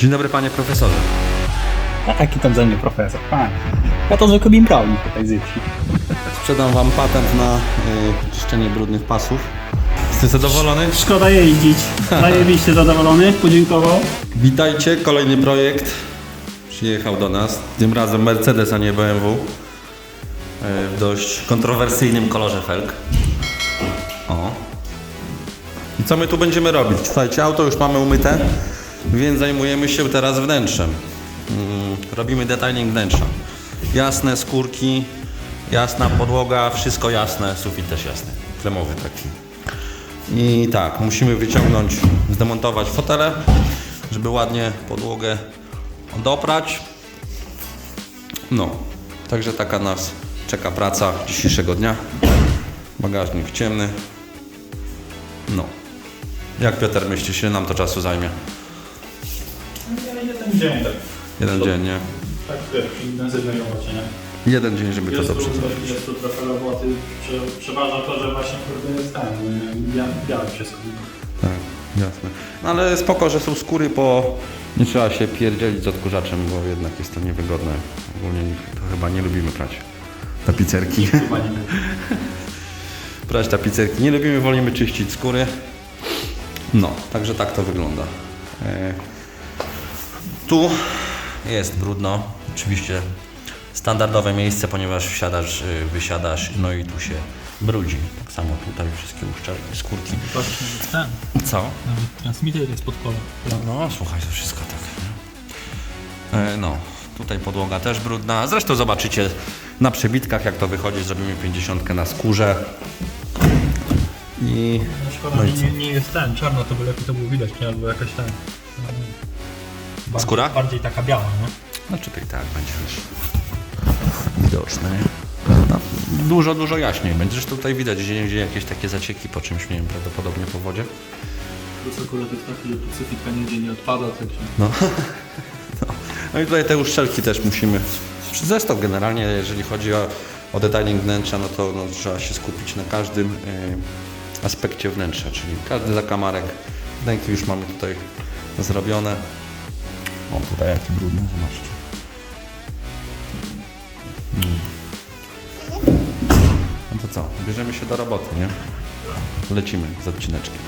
Dzień dobry panie profesorze. A jaki tam ze mnie profesor? Fajnie. Ja to zwykły bimbrownik tutaj z wsi. Sprzedam wam patent na y, czyszczenie brudnych pasów. Jesteś zadowolony? Szkoda jeździć. Zajebiście zadowolony, podziękował. Witajcie, kolejny projekt przyjechał do nas. Tym razem Mercedes, a nie BMW. Y, W dość kontrowersyjnym kolorze felg. O. I co my tu będziemy robić? Słuchajcie, auto już mamy umyte, więc zajmujemy się teraz wnętrzem. Mm, robimy detailing wnętrza. Jasne skórki, jasna podłoga, wszystko jasne, sufit też jasny, kremowy taki. I tak, musimy wyciągnąć, zdemontować fotele, żeby ładnie podłogę doprać. No, także taka nas czeka praca dzisiejszego dnia. Bagażnik ciemny. No. Jak Piotr myślisz, ile nam to czasu zajmie? Jeden dzień tak. Jeden dzień, nie? Tak wiesz, intensywnej robocie, nie? Jeden dzień, żeby to dobrze zrobić. jest tu trochę roboty. Prze, przeważa to, że właśnie kurde jest ten, ja, białe wszystko. Tak, jasne. No ale spoko, że są skóry, bo nie trzeba się pierdzielić z odkurzaczem, bo jednak jest to niewygodne. Ogólnie to chyba nie lubimy prać tapicerki. Chyba nie prać tapicerki. Nie lubimy, wolimy czyścić skóry. No, także tak to wygląda. Tu jest brudno. Oczywiście standardowe miejsce, ponieważ wsiadasz, y, wysiadasz, no i tu się brudzi. Tak samo tutaj wszystkie uszczelki, skórki. Ten, Co? nawet transmitter jest pod kolor. No, słuchaj, to wszystko tak. E, no, tutaj podłoga też brudna. Zresztą zobaczycie na przebitkach, jak to wychodzi. Zrobimy 50 na skórze. I No szkoda, No i nie, nie jest ten, czarno to by lepiej to było widać, nie? Albo jakaś ten. Bardziej, Skóra? Bardziej taka biała, nie? Znaczy tak, tak będzie już widoczne. No, dużo, dużo jaśniej będzie. Zresztą tutaj widać gdzie, gdzie jakieś takie zacieki po czymś, nie wiem, prawdopodobnie po wodzie. Plus akurat jest taki, że tu syfitka nigdzie nie odpada, także No. no. no i tutaj te uszczelki też musimy. Zresztą generalnie, jeżeli chodzi o, o detailing wnętrza, no to no, trzeba się skupić na każdym y, aspekcie wnętrza, czyli każdy zakamarek. Wnęki już mamy tutaj zrobione. O, tutaj jakie brudne, zobaczcie. No to co, bierzemy się do roboty, nie? Lecimy z odcineczkiem.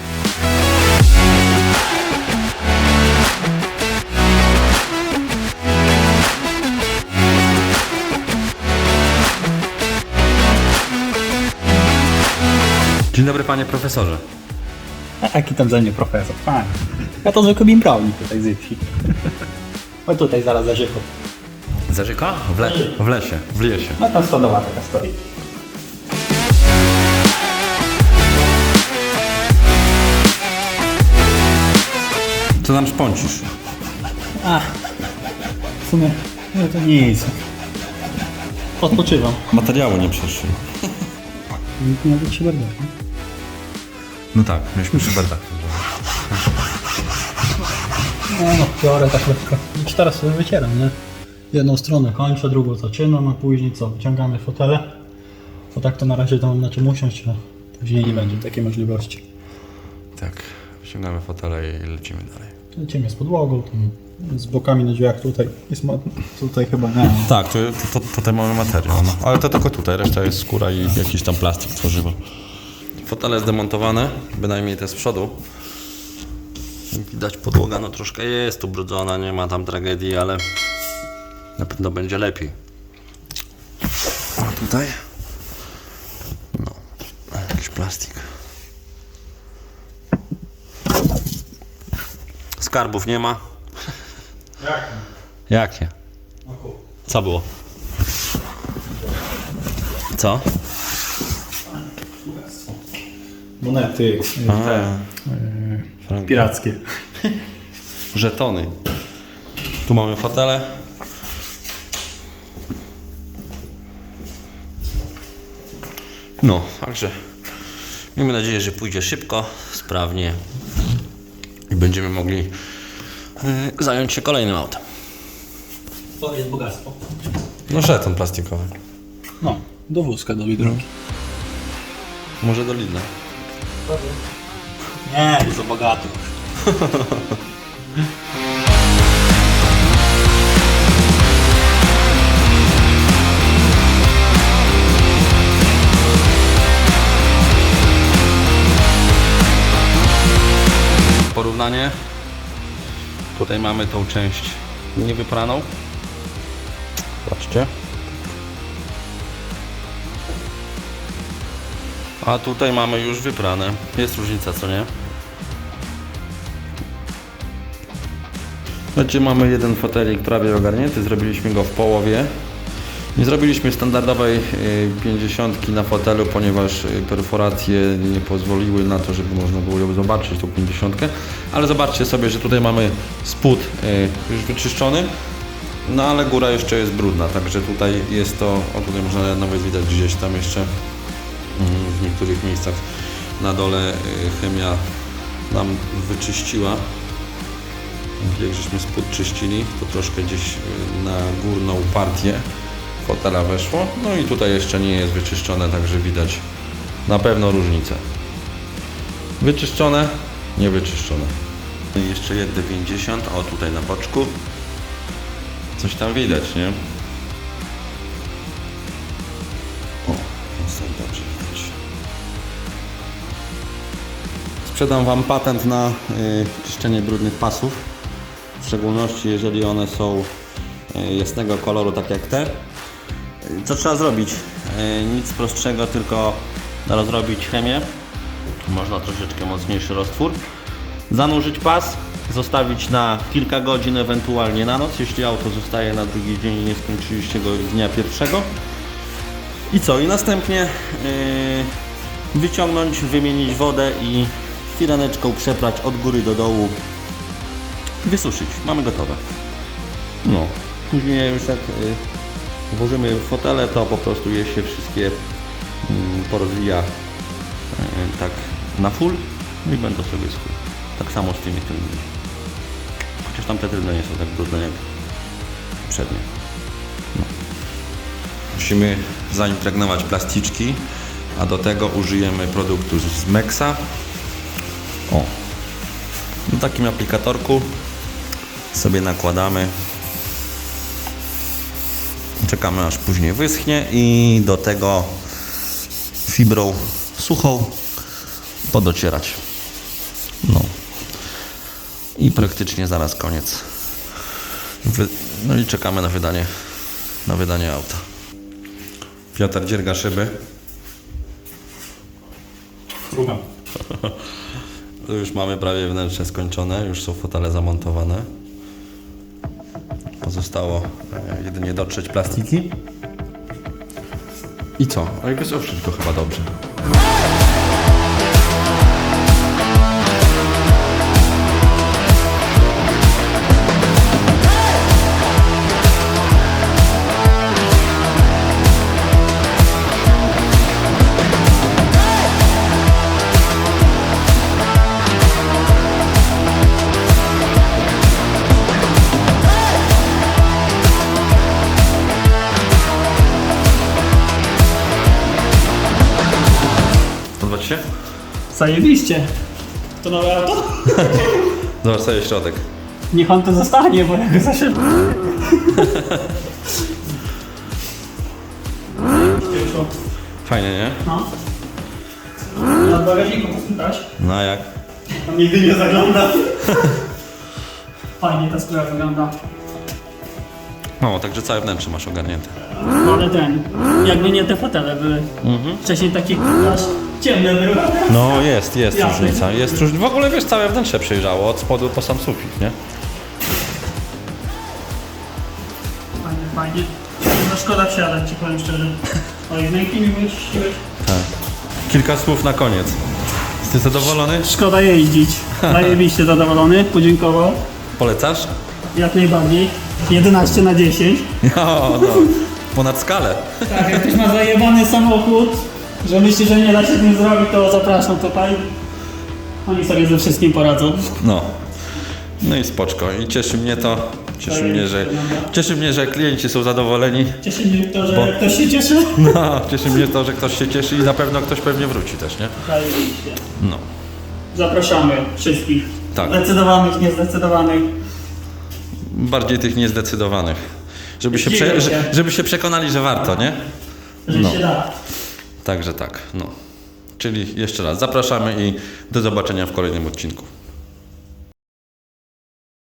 Dzień dobry panie profesorze. A jaki tam ze mnie profesor? Fajnie. Ja to zwykły bimbrownik tutaj z wsi. O tutaj zaraz za rzeką. Zażyka? W, le- w lesie, w lesie. No tam stodoła taka stoi. Co tam szpącisz? A, w sumie, no to nic. Odpoczywam. Materiału nie przeszli. Nikt nie bardzo. No tak, mieliśmy przy bardach. No, no, biorę tak lekko. I teraz sobie wycieram, nie? Jedną stronę kończę, drugą zaczynam, a później co? Wyciągamy fotele. To tak to na razie to mam na czym usiąść, a później nie będzie takiej możliwości. Tak, wyciągamy fotele i lecimy dalej. Lecimy z podłogą, tam z bokami na drzwiach tutaj. Jest ma... tutaj chyba nie. Tak, to, to, to, tutaj mamy materiał, no. ale to tylko tutaj, reszta jest skóra i jakiś tam plastik, tworzywo. Fotele zdemontowane, bynajmniej te z przodu. Widać podłoga, no troszkę jest ubrudzona, nie ma tam tragedii, ale na pewno będzie lepiej. A tutaj? No, jakiś plastik. Skarbów nie ma. Jak? Jakie? Co było? Co? Monety te, Frank. pirackie. Żetony. Tu mamy fotele. No, także miejmy nadzieję, że pójdzie szybko, sprawnie i będziemy mogli y, zająć się kolejnym autem. To jest bogactwo. No żeton plastikowy. No, do wózka do Biedronki. Może do Lidla prawie. Nie, za bogaty. Porównanie. Tutaj mamy tą część niewypraną. Zobaczcie. A tutaj mamy już wyprane. Jest różnica, co nie? Znaczy mamy jeden fotelik prawie ogarnięty, zrobiliśmy go w połowie. Nie zrobiliśmy standardowej y, 50 na fotelu, ponieważ y, perforacje nie pozwoliły na to, żeby można było ją zobaczyć, tą 50. Ale zobaczcie sobie, że tutaj mamy spód y, już wyczyszczony, no ale góra jeszcze jest brudna, także tutaj jest to, o tutaj można nawet widać gdzieś tam jeszcze w niektórych miejscach na dole y, chemia nam wyczyściła. Jak żeśmy spód czyścili, to troszkę gdzieś y, na górną partię fotela weszło. No i tutaj jeszcze nie jest wyczyszczone, także widać na pewno różnicę. Wyczyszczone, niewyczyszczone. Jeszcze jedne 50, o tutaj na boczku. Coś tam widać, nie? Sprzedam Wam patent na y, czyszczenie brudnych pasów. W szczególności jeżeli one są y, jasnego koloru, tak jak te. Y, Co trzeba zrobić? Y, nic prostszego, tylko rozrobić chemię. Można troszeczkę mocniejszy roztwór. Zanurzyć pas, zostawić na kilka godzin, ewentualnie na noc, jeśli auto zostaje na drugi dzień i nie skończyliście go dnia pierwszego. I co? I następnie yy, wyciągnąć, wymienić wodę i firaneczką przeprać od góry do dołu. Wysuszyć. Mamy gotowe. No. Później już jak yy, włożymy w fotele, to po prostu je się wszystkie yy, porozwija yy, tak na full no i będą sobie schły. Tak samo z tymi tylnymi. Chociaż tamte tylne nie są tak brudne jak przednie. Musimy zaimpregnować plasticzki, a do tego użyjemy produktu z Mexa. O, na takim aplikatorku sobie nakładamy. Czekamy aż później wyschnie i do tego fibrą suchą podocierać. No. I praktycznie zaraz koniec. No i czekamy na wydanie, na wydanie auta. Piotr dzierga szyby. Druga. To już mamy prawie wnętrze skończone, już są fotele zamontowane. Pozostało e, jedynie dotrzeć plastiki. I co? A jak wysuszyć go chyba dobrze. Podoba Ci się? Zajebiście. To nowe auto? Zobacz sobie środek. Niech on to zostanie, bo ja go za szybko. Fajnie, nie? No. Na bagażniku posłuchać. No a jak? Tam nigdy nie zagląda. Fajnie ta sprawa wygląda. No, także całe wnętrze masz ogarnięte. No ale ten, jakby nie te fotele były. Wcześniej takie aż ciemne były. No jest, jest Jasne. różnica. Jest róż... W ogóle wiesz, całe wnętrze przejrzało od spodu po sam sufit, nie? Fajnie, fajnie. No szkoda wsiadać, ci powiem szczerze. Oj, ręki mi wyczyściłeś. Tak. Kilka słów na koniec. Jesteś zadowolony? Szkoda jeździć. Zajebiście zadowolony, podziękował. Polecasz? Jak najbardziej. 11 na 10. No, no. Ponad skalę. Tak, jak ktoś ma zajebany samochód, że myśli, że nie da się z nim zrobić, to zapraszam tutaj. Oni sobie ze wszystkim poradzą. No. No i spoczko. I cieszy mnie to. Cieszy mnie, że, cieszy mnie, że klienci są zadowoleni. Cieszy mnie to, że Bo- ktoś się cieszy. No, cieszy mnie to, że ktoś się cieszy i na pewno ktoś pewnie wróci też, nie? Zajebiście. No. Zapraszamy wszystkich. Tak. Zdecydowanych, niezdecydowanych. Bardziej tych niezdecydowanych. Żeby się, prze, żeby się przekonali, że warto, nie? Że No. się da. Także tak, no. Czyli jeszcze raz zapraszamy i do zobaczenia w kolejnym odcinku.